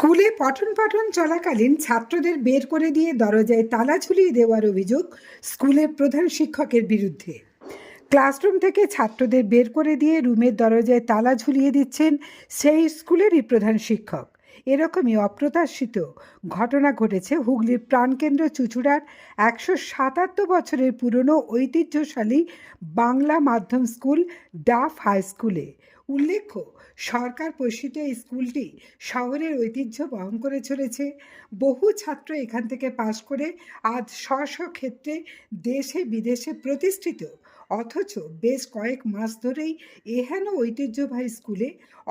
স্কুলে পঠন পাঠন চলাকালীন ছাত্রদের বের করে দিয়ে দরজায় তালা ঝুলিয়ে দেওয়ার অভিযোগ স্কুলের প্রধান শিক্ষকের বিরুদ্ধে। ক্লাসরুম থেকে ছাত্রদের বের করে দিয়ে রুমের দরজায় তালা ঝুলিয়ে দিচ্ছেন সেই স্কুলেরই প্রধান শিক্ষক। এরকমই অপ্রত্যাশিত ঘটনা ঘটেছে হুগলির প্রাণকেন্দ্র চুচুড়ার একশো সাতাত্তর বছরের পুরনো ঐতিহ্যশালী বাংলা মাধ্যম স্কুল ডাফ হাই স্কুলে। উল্লেখ্য, সরকার পোষিত এই স্কুলটি শহরের ঐতিহ্য বহন করে চলেছে। বহু ছাত্র এখান থেকে পাশ করে আজ স্ব স্ব ক্ষেত্রে দেশে বিদেশে প্রতিষ্ঠিত। অথচ বেশ কয়েক মাস ধরেই এহেন ঐতিহ্যবাহী স্কুলে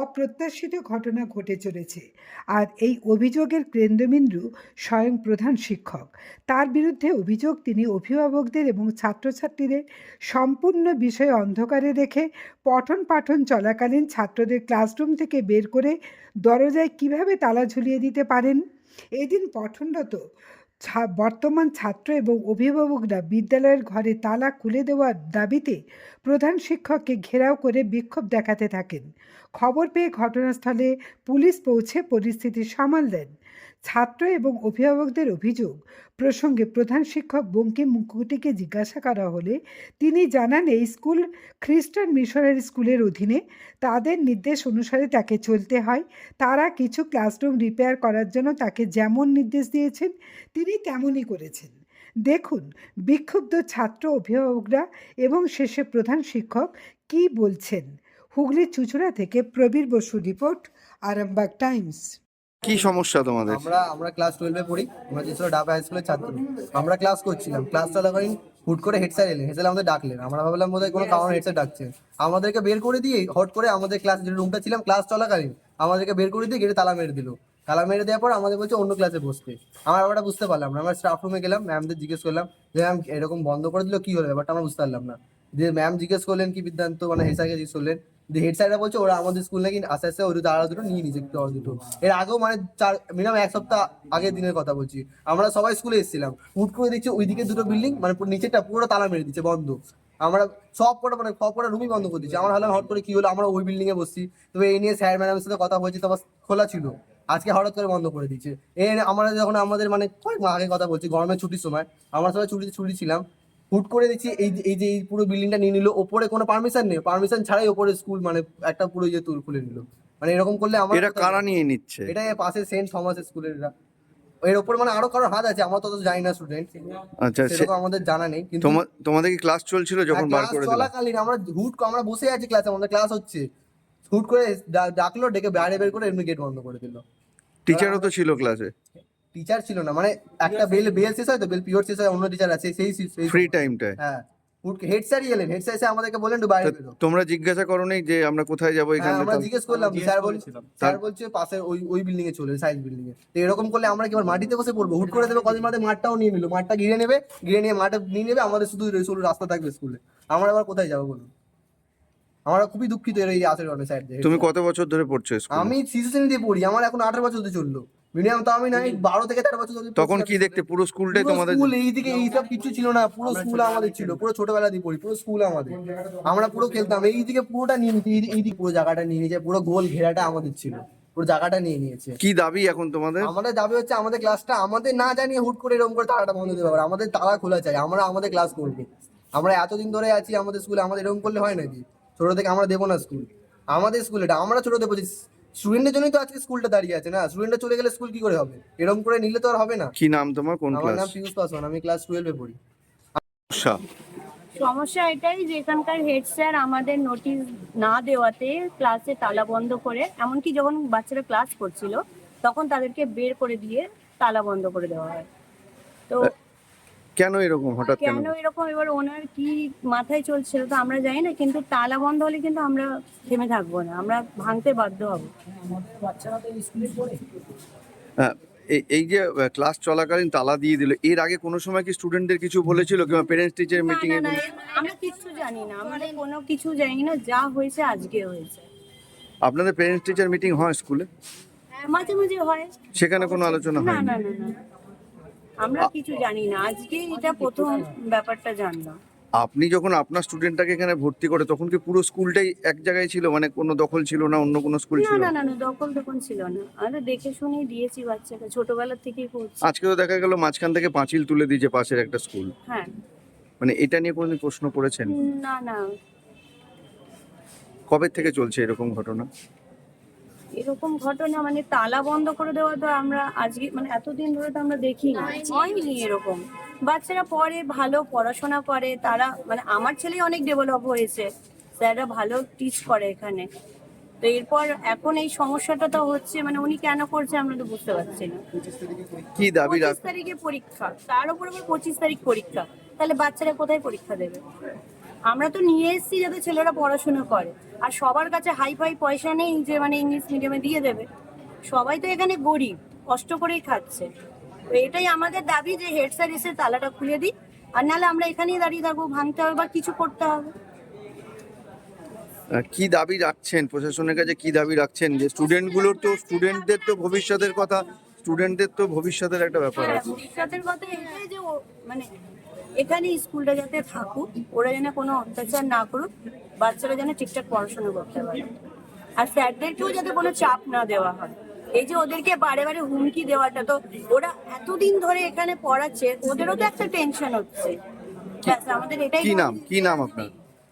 অপ্রত্যাশিত ঘটনা ঘটে চলেছে। আর এই অভিযোগের কেন্দ্রবিন্দু স্বয়ং প্রধান শিক্ষক। তার বিরুদ্ধে অভিযোগ তিনি অভিভাবকদের এবং ছাত্রছাত্রীদের সম্পূর্ণ বিষয় অন্ধকারে রেখে পঠন পাঠন চলাকালীন ছাত্রদের ক্লাসরুম থেকে বের করে দরজায় কীভাবে তালা ঝুলিয়ে দিতে পারেন? এদিন পঠনরত বর্তমান ছাত্র এবং অভিভাবকরা বিদ্যালয়ের ঘরে তালা খুলে দেওয়ার দাবিতে প্রধান শিক্ষককে ঘেরাও করে বিক্ষোভ দেখাতে থাকেন। খবর পেয়ে ঘটনাস্থলে পুলিশ পৌঁছে পরিস্থিতি সামাল দেন। ছাত্র এবং অভিভাবকদের অভিযোগ প্রসঙ্গে প্রধান শিক্ষক বঙ্কিম মুকুটিকে জিজ্ঞাসা করা হলে তিনি জানান, এই স্কুল খ্রিস্টান মিশনারি স্কুলের অধীনে তাদের নির্দেশ অনুসারে তাকে চলতে হয়। তারা কিছু ক্লাসরুম রিপেয়ার করার জন্য তাকে যেমন নির্দেশ দিয়েছেন, তিনি তেমনই করেছেন। দেখুন, বিক্ষুব্ধ ছাত্র অভিভাবকরা এবং শেষে প্রধান শিক্ষক কি বলছেন? হুগলির চুচুড়া থেকে প্রবীর বসু রিপোর্ট, আরামবাগ টাইমস। কি সমস্যা তোমাদের? আমরা আমরা ক্লাস টুয়েলভে পড়ি আমরা যে ছিল ডাবা হাই স্কুলের ছাত্র আমরা ক্লাস করছিলাম ক্লাস চলাকালীন হুট করে হেড স্যার এলেন হেড স্যার আমাদের ডাকলেন আমরা ভাবলাম বোধহয় কোনো কারণে হেড স্যার ডাকছে। আমাদেরকে বের করে দিয়ে হট করে আমাদের ক্লাস যে রুমটা ছিলাম ক্লাস চলাকালীন আমাদেরকে বের করে দিয়ে গেটে তালা মেরে দিল। তালা মেরে দেওয়ার পর আমাদের বলছে অন্য ক্লাসে বসতে। আমরা ব্যাপারটা বুঝতে পারলাম না আমরা স্টাফ রুমে গেলাম ম্যামদের জিজ্ঞেস করলাম যে ম্যাম এরকম বন্ধ করে দিল কি হলো? ব্যাপারটা আমরা বুঝতে পারলাম না। যে ম্যাম জিজ্ঞেস করলেন কি বিদ্যান্ত মানে হেড স্যারকে জিজ্ঞেস করলেন, যে হেড স্যাররা বলছে ওরা আমাদের স্কুল নাকি আস্তে আস্তে ওই দাঁড়া দুটো, নিয়ে নিয়েছে একটু দুটো। এর আগেও মানে চার মিনিমাম এক সপ্তাহ আগের দিনের কথা বলছি। আমরা সবাই স্কুলে এসেছিলাম। হুট করে দেখছি ওইদিকে দুটো বিল্ডিং মানে নিচেটা পুরো তালা মেরে দিচ্ছে, বন্ধ। আমরা সব কটা মানে সব কটা রুমই বন্ধ করে দিচ্ছি আমরা ভাবলাম হট করে কি হলো, আমরা ওই বিল্ডিং এ বসছি। তবে এই নিয়ে স্যার ম্যাডামের সাথে কথা হয়েছে তবে খোলা ছিল। আজকে হঠাৎ করে বন্ধ করে দিচ্ছে এ, আমরা যখন আমাদের মানে কয়েক আগে কথা বলছি, গরমের ছুটির সময়, আমরা সবাই ছুটিতে ছুটি ছিলাম। হুট করে দেখছি এই এই যে এই পুরো বিল্ডিংটা নিয়ে নিল। ওপরে কোনো পারমিশন নেই। পারমিশন ছাড়াই ওপরে স্কুল মানে একটা পুরো যে তুল খুলে নিল। মানে এরকম করলে আমার এটা কারা নিয়ে নিচ্ছে? এটা পাশে সেন্ট থমাস স্কুলের এরা। এর ওপর মানে আরও কারও হাত আছে আমরা তো জানি না স্টুডেন্ট আচ্ছা সে- সেরকম আমাদের জানা নেই কিন্তু তোমা- তোমাদের কি ক্লাস চলছিল যখন বার করে দিল? চলাকালীন আমরা হুট করে- আমরা বসে আছি ক্লাসে আমাদের ক্লাস হচ্ছে। হুট করে ডাকলো ডেকে বাইরে বের করে এমনি গেট বন্ধ করে দিল। টিচারও তো ছিল ক্লাসে টিচার ছিল না মানে একটা বেল বেল শেষ হয় তো বেল পিওর শেষ হয় অন্য টিচার আছে সেই সেই- ফ্রি টাইমটায় হ্যাঁ। হুট হেড স্যারই এলেন হেড স্যার এসে আমাদেরকে একটু বাইরে বেরো। তোমরা জিজ্ঞাসা করোনি যে আমরা কোথায় যাব হ্যাঁ, এখানে আমরা জিজ্ঞেস করলাম স্যার বলছে স্যার বলছে পাশে ওই ওই বিল্ডিং এ চলে সাইড বিল্ডিং এ। তো এরকম করলে আমরা কি আবার মাটিতে বসে পড়ব? হুট করে দেবে কদিন মাঠে মাঠটাও নিয়ে নিল। মাঠটা ঘিরে নেবে ঘিরে নিয়ে মাঠে নিয়ে নেবে আমাদের শুধু সরু রাস্তা থাকবে স্কুলে আমরা আবার কোথায় যাব বলুন? আমরা খুবই দুঃখিত এর এই আচরণে স্যার তুমি কত বছর ধরে পড়ছো স্কুলে আমি শিশু শ্রেণীতে পড়ি আমার এখন আঠারো বছর ধরে চলল। মিনিমাম তো আমি নাই বারো থেকে তেরো বছর তখন কি দেখতে? পুরো স্কুলটাই তোমাদের স্কুল এইদিকে এইসব কিছু ছিল না পুরো স্কুল আমাদের ছিল পুরো ছোটবেলা দিয়ে পড়ি পুরো স্কুল আমাদের। আমরা পুরো খেলতাম এইদিকে পুরোটা নিয়ে এইদিকে পুরো জায়গাটা নিয়ে নিয়েছে পুরো গোল ঘেরাটা আমাদের ছিল পুরো জায়গাটা নিয়ে নিয়েছে। কি দাবি এখন তোমাদের? আমাদের দাবি হচ্ছে আমাদের ক্লাসটা আমাদের না জানিয়ে হুট করে এরকম করে তালাটা বন্ধ দিতে পারে আমাদের তালা খোলা চাই আমরা আমাদের ক্লাস করব। আমরা এতদিন ধরে আছি আমাদের স্কুলে আমাদের এরকম করলে হয় নাকি? ছোট থেকে আমরা দেবো না স্কুল আমাদের স্কুল এটা আমরা ছোট দেবো স্টুডেন্টের জন্যই তো আজকে স্কুলটা দাঁড়িয়ে আছে না? স্টুডেন্টরা চলে গেলে স্কুল কি করে হবে? এরকম করে নিলে তো আর হবে না। কি নাম তোমার? কোন আমার নাম পিয়ুষ পাসওয়ান আমি ক্লাস টুয়েলভে পড়ি। সমস্যা সমস্যা এটাই যে এখানকার হেড স্যার আমাদের নোটিশ না দেওয়াতে ক্লাসে তালা বন্ধ করে এমনকি যখন বাচ্চারা ক্লাস করছিল তখন তাদেরকে বের করে দিয়ে তালা বন্ধ করে দেওয়া হয়। তো কেন এরকম হঠাৎ কেন কেন? এরকম? এবার ওনার কি মাথায় চলছিল তো আমরা জানি না কিন্তু তালা বন্ধ হলে কিন্তু আমরা থেমে থাকব না আমরা ভাঙতে বাধ্য হব। হ্যাঁ, এই- এই যে ক্লাস চলাকালীন তালা দিয়ে দিল এর আগে কোনো সময় কি স্টুডেন্টদের কিছু বলেছিল কিংবা পেরেন্টস টিচার না মিটিং না এ না আমরা কিচ্ছু জানি না আমরা কোনো কিছু জানি না যা হয়েছে আজকে হয়েছে। আপনাদের পেরেন্টস টিচার মিটিং হয় স্কুলে? হ্যাঁ, মাঝে মাঝে হয়। সেখানে কোনো আলোচনা না হয়নি? না না না। আমরা কিছু জানি না। আজকে এটা প্রথম ব্যাপারটা জানলাম। আপনি যখন আপনার স্টুডেন্টটাকে এখানে ভর্তি করে তখন কি পুরো স্কুলটাই এক জায়গায় ছিল? মানে কোনো দখল ছিল না অন্য কোনো স্কুল ছিল? না না না দখল তখন ছিল না। আমরা দেখে শুনেই দিয়েছি বাচ্চাকে ছোটবেলা থেকেই করছি। আজকে তো দেখা গেল মাঝখান থেকে পাঁচিল তুলে দিয়েছে পাশের একটা স্কুল। হ্যাঁ। মানে এটা নিয়ে কোনোদিন প্রশ্ন করেছেন? না না। কবে থেকে চলছে এরকম ঘটনা? এরকম ঘটনা মানে তালা বন্ধ করে দেওয়া তো আমরা আজকে মানে এতদিন ধরে তো আমরা দেখিনি। হয়নি। এরকম। বাচ্চারা পড়ে ভালো পড়াশোনা করে তারা মানে আমার ছেলে অনেক ডেভেলপ হয়েছে। স্যাররা ভালো টিচ করে এখানে। তো এরপর এখন এই সমস্যাটা তো হচ্ছে মানে উনি কেন করছে আমরা তো বুঝতে পারছি না। কি দাবি পঁচিশ তারিখে পরীক্ষা। তার উপর পঁচিশ তারিখ পরীক্ষা। তাহলে বাচ্চারা কোথায় পরীক্ষা দেবে? আমরা তো নিয়ে এসেছি যাতে ছেলেরা পড়াশোনা করে। আর সবার কাছে হাই ফাই পয়সা নেই যে মানে ইংলিশ মিডিয়ামে দিয়ে দেবে। সবাই তো এখানে গরিব কষ্ট করেই খাচ্ছে। তো এটাই আমাদের দাবি যে হেড স্যার এসে তালাটা খুলে দিই আর নাহলে আমরা এখানেই দাঁড়িয়ে থাকব ভাঙতে হবে বা কিছু করতে হবে। কি দাবি রাখছেন প্রশাসনের কাছে? কি দাবি রাখছেন? যে স্টুডেন্টগুলোর তো স্টুডেন্টদের তো ভবিষ্যতের কথা স্টুডেন্টদের তো ভবিষ্যতের একটা ব্যাপার হ্যাঁ, আছে। ভবিষ্যতের কথা এটাই যে মানে এখানে স্কুলটা যাতে থাকুক ওরা যেন কোনো অত্যাচার না করুক বাচ্চারা যেন ঠিকঠাক পড়াশোনা করতে পারে। আর স্যারদেরকেও যাতে কোনো চাপ না দেওয়া হয়। এই যে ওদেরকে বারে বারে হুমকি দেওয়াটা তো ওরা এতদিন ধরে এখানে পড়াচ্ছে ওদেরও তো একটা টেনশন হচ্ছে। আমাদের এটাই কি নাম? কি নাম আপনার?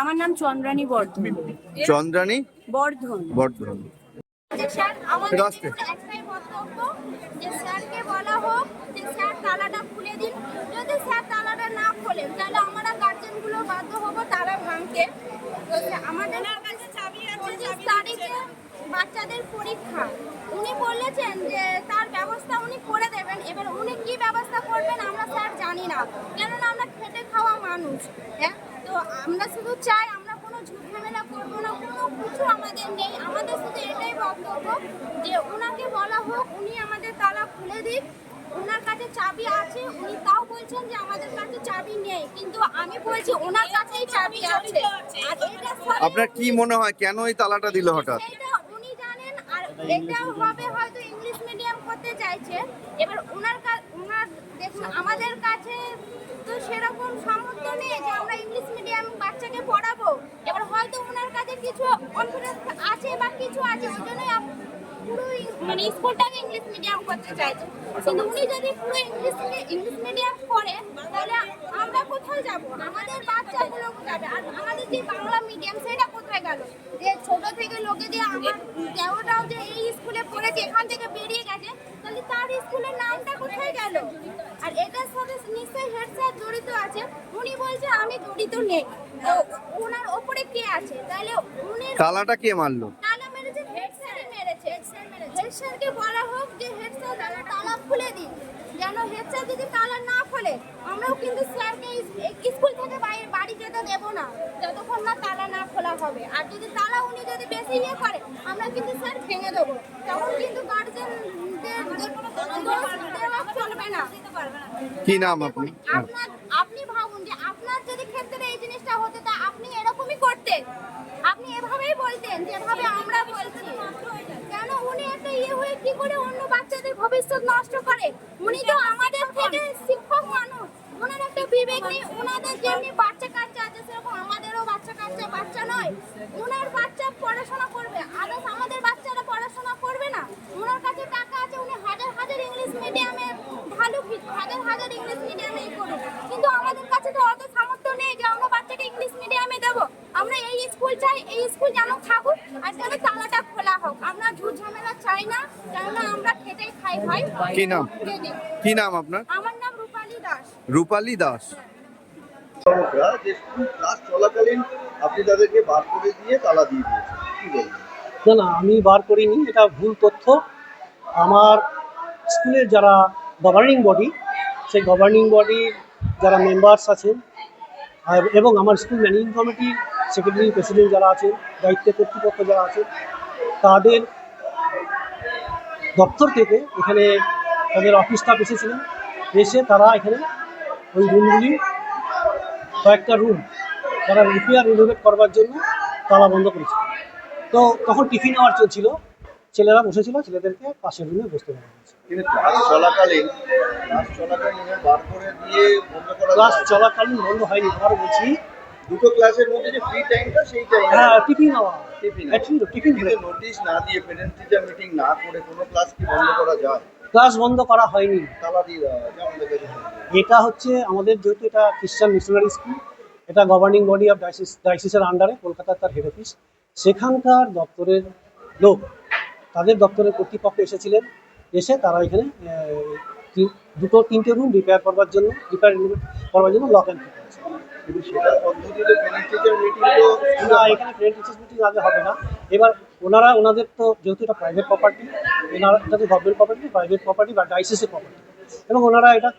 আমার নাম চন্দ্রানী বর্ধন। চন্দ্রানী বর্ধন। বর্ধমান যে স্যার আমাদের একটাই বক্তব্য যে স্যারকে বলা হোক যে স্যার তালাটা খুলে দিন। যদি স্যার না খোলেন তাহলে আমরা গার্জেনগুলো বাধ্য হব তালা ভাঙতে। তো স্যার আমাদের পঁচিশ তারিখে বাচ্চাদের পরীক্ষা। উনি বলেছেন যে তার ব্যবস্থা উনি করে দেবেন। এবার উনি কি ব্যবস্থা করবেন আমরা স্যার জানি না। কেননা আমরা খেটে খাওয়া মানুষ হ্যাঁ? তো আমরা শুধু চাই আমরা কোনো ঝুট ঝামেলা করব না কোনো কিছু আমাদের নেই। আমাদের শুধু এটাই বক্তব্য যে ওনাকে বলা হোক উনি আমাদের তালা খুলে দিক। ওনার কাছে চাবি আছে উনি তাও বলছেন যে আমাদের কাছে চাবি নেই। কিন্তু আমি বলছি ওনার কাছেই চাবি আছে। আর এটা সব- আপনার কি মনে হয় কেন এই তালাটা দিল হঠাৎ? এটা উনি জানেন আর এটা হবে হয়তো ইংলিশ মিডিয়াম করতে চাইছে। এবার ওনার কা- ওনার দেখুন আমাদের কাছে তো সেরকম সামর্থ্য নেই যে আমরা ইংলিশ মিডিয়াম বাচ্চাকে পড়াবো। এবার হয়তো ওনার কাছে কিছু কনফিডেন্স আছে বা কিছু আছে ওই জন্যই আপ- পুরো মানে স্কুলটাকে ইংলিশ মিডিয়াম করতে চাইছে। কিন্তু উনি যদি পুরো ইংলিশ ইংলিশ মিডিয়াম করে তাহলে আমরা কোথায় যাব আমাদের বাচ্চাগুলো যাবে। আর আমাদের যে বাংলা মিডিয়াম সেটা কোথায় গেল? যে ছোট থেকে লোকে দিয়ে আমার দেওয়াটাও যে এই স্কুলে পড়েছে এখান থেকে বেরিয়ে গেছে তাহলে তার স্কুলের নামটা কোথায় গেল? আর এটার সাথে নিশ্চয়ই হেড স্যার জড়িত আছে। উনি বলছে আমি জড়িত নেই। তো ওনার ওপরে কে আছে? তাহলে উনি তালাটা কে মারলো তালা মেরেছে হেড স্যারই মেরেছে হেড স্যারকে বলা হোক যে হেড স্যার তালা তালা খুলে দিন যেন হেড স্যার যদি তালা না খোলে আমরাও কিন্তু স্যারকে স্কুল থেকে বাইরে বাড়ি যেতে দেবো না যতক্ষণ না তালা না খোলা হবে। আর যদি তালা উনি যদি বেশি ইয়ে করে আমরা কিন্তু স্যার ভেঙে দেবো। তখন কিন্তু গার্জেনদের দেওয়া চলবে না। কি নাম আপনি আপনি ভাবুন যে আপনার যদি ক্ষেত্রে এই জিনিসটা হতো তা আপনি এরকমই করতেন। আপনি এভাবেই বলতেন যেভাবে আমরা বলছি কেন উনি একটা ইয়ে হয়ে কি করে অন্য বাচ্চাদের ভবিষ্যৎ নষ্ট করে। উনি তো আমাদের থেকে শিক্ষক মানুষ। ওনার একটা বিবেক নেই। ওনাদের যেমনি বাচ্চা কাচ্চা আছে, সেরকম আমাদেরও বাচ্চা কাচ্চা বাচ্চা নয়। ওনার বাচ্চা পড়াশোনা করবে। আদার্স আমাদের বাচ্চারা পড়াশোনা করবে না। ওনার কাছে টাকা আছে, উনি হাজার হাজার ইংলিশ মিডিয়ামে কি- হাজার হাজার ইংলিশ মিডিয়ামে করুন কিন্তু আমাদের কাছে তো অত সামর্থ্য নেই যে আমরা বাচ্চাকে ইংলিশ মিডিয়ামে দেব আমরা এই স্কুল চাই এই স্কুল যেন থাকুক আর যেন তালাটা খোলা হোক। আমরা ঝুট ঝামেলা চাই না কেননা আমরা খেটেই খাই ভাই। কি নাম? কি নাম আপনার? আমার নাম রূপালী দাস। রূপালী দাস। যে স্কুল ক্লাস চলাকালীন আপনি তাদেরকে বার করে দিয়ে তালা দিয়ে দিয়েছেন। কি বলবেন? না না আমি বার করিনি এটা ভুল তথ্য। আমার স্কুলের যারা গভর্নিং বডি সেই গভর্নিং বডির যারা মেম্বার্স আছেন এবং আমার স্কুল ম্যানেজিং কমিটির সেক্রেটারি প্রেসিডেন্ট যারা আছেন দায়িত্ব কর্তৃপক্ষ যারা আছেন তাদের দপ্তর থেকে এখানে তাদের অফিস স্টাফ এসেছিলেন। এসে তারা এখানে ওই রুমগুলি কয়েকটা রুম তারা রিপেয়ার রিনোভেট করবার জন্য তালা বন্ধ করেছে। তো তখন টিফিন আওয়ার চলছিল। ছেলেরা বসেছিল ছেলেদেরকে পাশের রুমে বসতে হয়েছে। ক্লাস চলাকালীন ক্লাস যায়? চলাকালীন বন্ধ হয়নি আবার বলছি দুটো ক্লাসের মধ্যে যে ফ্রি টাইমটা সেই টাইম হ্যাঁ tiffin tiffin Actually, tiffin notice না দিয়ে প্যারেন্ট টিচার মিটিং না করে কোনো ক্লাস কি বন্ধ করা যায়? ক্লাস বন্ধ করা হয়নি। তালা দিয়ে দেওয়া এটা হচ্ছে আমাদের যেহেতু এটা খ্রিস্টান মিশনারি স্কুল এটা গভর্নিং বডি অফ ডাইসিস ডাইসিসের আন্ডারে কলকাতার তার হেড অফিস সেখানকার দপ্তরের লোক তাদের দপ্তরের কর্তৃপক্ষ এসেছিলেন এসে তারা এখানে দুটো তিনটে রুম রিপেয়ার করবার জন্য রিপেয়ার করবার জন্য লক অ্যান্ড কিন্তু সেটার পদ্ধতিতে প্যারেন্ট মিটিং তো না এখানে ফ্রেন্ড টিচার্স মিটিং আগে হবে না। এবার ওনারা ওনাদের তো যেহেতু এটা প্রাইভেট প্রপার্টি ওনারা এটা তো গভর্নমেন্ট প্রপার্টি প্রাইভেট প্রপার্টি বা ডাইসিসের প্রপার্টি এবং ওনারা এটা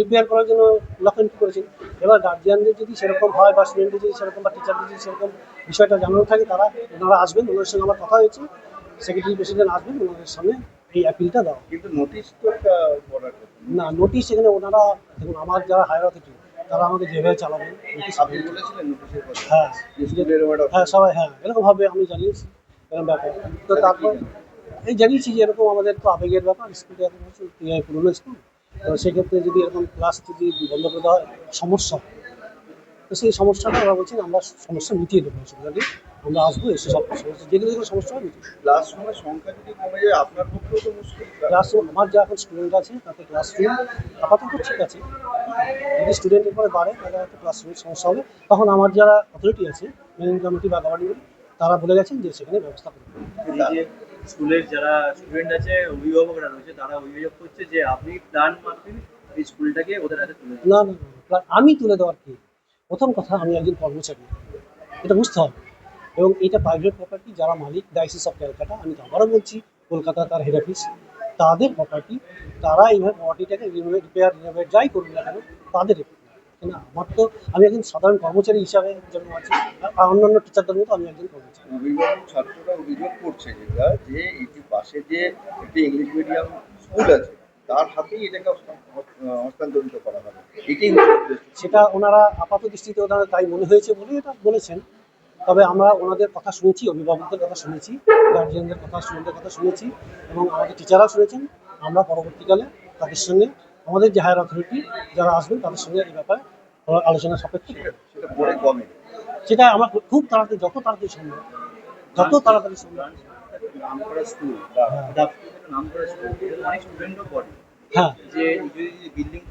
রিপেয়ার করার জন্য লক করেছেন। এবার গার্জিয়ানদের যদি সেরকম হয় বা স্টুডেন্টদের যদি সেরকম বা টিচারদের যদি সেরকম বিষয়টা জানানো থাকে তারা ওনারা আসবেন ওনাদের সঙ্গে আমার কথা হয়েছে। সেক্রেটারি প্রেসিডেন্ট আসবেন ওনাদের সামনে এই অ্যাপিলটা দেওয়া। কিন্তু নোটিশ তো একটা না নোটিশ এখানে ওনারা দেখুন আমার যারা হায়ার অথরিটি তারা আমাকে যেভাবে চালাবেন হ্যাঁ। হ্যাঁ সবাই হ্যাঁ এরকমভাবে আমি জানিয়েছি এরকম ব্যাপার। তো তারপর এই জানিয়েছি যে এরকম আমাদের তো আবেগের ব্যাপার স্কুলটা এরকম হচ্ছে পুরোনো স্কুল। তো সেক্ষেত্রে যদি এরকম ক্লাস যদি বন্ধ করে দেওয়া হয় সমস্যা। তো সেই সমস্যাটা আমরা বলছেন আমরা সমস্যা মিটিয়ে দেবো অসুবিধা নেই আমরা আসব এসে সব সমস্যা যেগুলো যেগুলো সমস্যা দেবো। ক্লাসরুমের সংখ্যা যদি কমে যায় আপনার পক্ষেও তো মুশকিল। ক্লাসরুম আমার যা এখন স্টুডেন্ট আছে তাতে ক্লাসরুম আপাতত ঠিক আছে। যদি স্টুডেন্টের পরে বাড়ে তাহলে হয়তো ক্লাসরুমের সমস্যা হবে। তখন আমার যারা অথরিটি আছে ম্যানেজিং কমিটি বা গভর্নিং তারা বলে গেছেন যে সেখানে ব্যবস্থা করবে স্কুলের যারা স্টুডেন্ট আছে অভিভাবকরা রয়েছে তারা অভিযোগ করছে যে আপনি প্ল্যান মাফিক এই স্কুলটাকে ওদের হাতে তুলে না, না আমি তুলে দেওয়ার কি? প্রথম কথা আমি একজন কর্মচারী। এটা বুঝতে হবে। এবং এটা প্রাইভেট প্রপার্টি যারা মালিক ডাইসিস অফ ক্যালকাটা আমি তো আবারও বলছি কলকাতা তার হেড অফিস তাদের প্রপার্টি তারা এইভাবে প্রপার্টিটাকে রিনোভেট রিপেয়ার রিনোভেট যাই করুন না কেন তাদের কেন আমার তো আমি একজন সাধারণ কর্মচারী হিসাবে যেমন আছি আর অন্যান্য টিচারদের মতো আমি একজন কর্মচারী। অভিভাবক ছাত্ররা অভিযোগ করছে যেটা যে এটি পাশে যে একটি ইংলিশ মিডিয়াম স্কুল আছে তার হাতেই এটাকে হস্তান্তরিত করা হবে। এটাই সেটা ওনারা আপাত দৃষ্টিতে ওনারা তাই মনে হয়েছে বলে এটা বলেছেন। তবে আমরা ওনাদের কথা শুনেছি অভিভাবকদের কথা শুনেছি গার্জিয়ানদের কথা স্টুডেন্টদের কথা শুনেছি এবং আমাদের টিচাররা শুনেছেন। আমরা পরবর্তীকালে তাদের সঙ্গে আমাদের যে হায়ার অথরিটি যারা আসবেন তাদের সঙ্গে এই ব্যাপারে আলোচনা সাপেক্ষে। সেটা আমার খুব তাড়াতাড়ি যত তাড়াতাড়ি সম্ভব যত তাড়াতাড়ি সম্ভব। হ্যাঁ। হ্যাঁ। যে যদি বিল্ডিং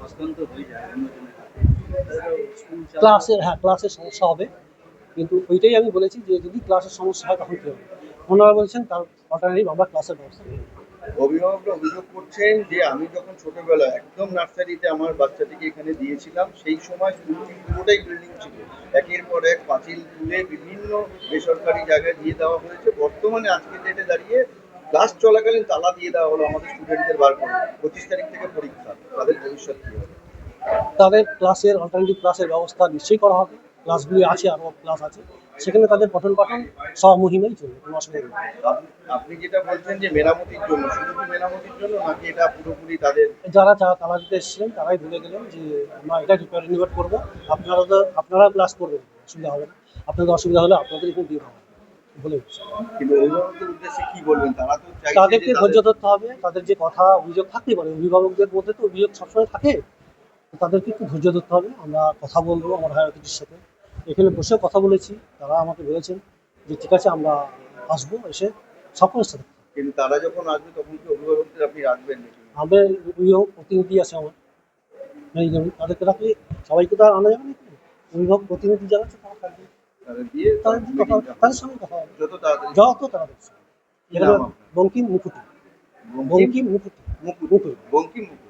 হস্তান্তর হয়ে যায় ক্লাসের হ্যাঁ ক্লাসের সমস্যা হবে। কিন্তু ওইটাই আমি বলেছি যে যদি ক্লাসের সমস্যা হয় তখন কী হবে? ওনারা বলছেন তার অল্টারনেটিভ আমরা ক্লাসের ব্যবস্থা অভিভাবকরা অভিযোগ করছেন যে আমি যখন ছোটবেলায় একদম নার্সারিতে আমার বাচ্চাটিকে এখানে দিয়েছিলাম, সেই সময় স্কুলটি পুরোটাই বিল্ডিং ছিল। একের পর এক পাঁচিল তুলে বিভিন্ন বেসরকারি জায়গায় দিয়ে দেওয়া হয়েছে। বর্তমানে আজকের ডেটে দাঁড়িয়ে ক্লাস চলাকালীন তালা দিয়ে দেওয়া হলো আমাদের স্টুডেন্টদের বার করে। পঁচিশ তারিখ থেকে পরীক্ষা। তাদের ভবিষ্যৎ কী হবে? তাদের ক্লাসের অল্টারনেটিভ ক্লাসের ব্যবস্থা নিশ্চয়ই করা হবে। ক্লাসগুলি আছে আরও ক্লাস আছে। সেখানে তাদের পঠন পাঠন স্বমহিমাই চলবে কোনো অসুবিধা নেই। আপনি যেটা বলছেন যে মেরামতির জন্য শুধু কি মেরামতির জন্য নাকি এটা পুরোপুরি তাদের যারা যারা তালা দিতে এসেছিলেন তারাই বলে গেলেন যে আমরা এটা রিপেয়ার রিনোভেট করব। আপনারা তো আপনারা ক্লাস করবেন অসুবিধা হবে না। আপনাদের অসুবিধা হলে আপনাদের এখানে দিয়ে দেওয়া বলে কিন্তু অভিভাবকদের উদ্দেশ্যে কি বলবেন? তারা তো তাদেরকে ধৈর্য ধরতে হবে তাদের যে কথা অভিযোগ থাকতেই পারে। অভিভাবকদের মধ্যে তো অভিযোগ সবসময় থাকে। তাদেরকে একটু ধৈর্য ধরতে হবে। আমরা কথা বলব আমার হায়ার অথরিটির সাথে। এখানে বসেও কথা বলেছি। তারা আমাকে বলেছেন যে ঠিক আছে আমরা আসব এসে সকলের সাথে। কিন্তু তারা যখন আসবে তখন কি অভিভাবকদের আপনি রাখবেন আমাদের প্রতিনিধি আছে আমার। তাদেরকে রাখলে সবাইকে তো আর আনা যাবে না। অভিভাবক প্রতিনিধি যারা আছে তারা থাকবে। তারা তাদের সঙ্গে কথা হবে। যত তাড়াতাড়ি যত তাড়াতাড়ি। বঙ্কিম মুকুটি। বঙ্কিম মুকুট। মুকুট। বঙ্কিম মুকুট।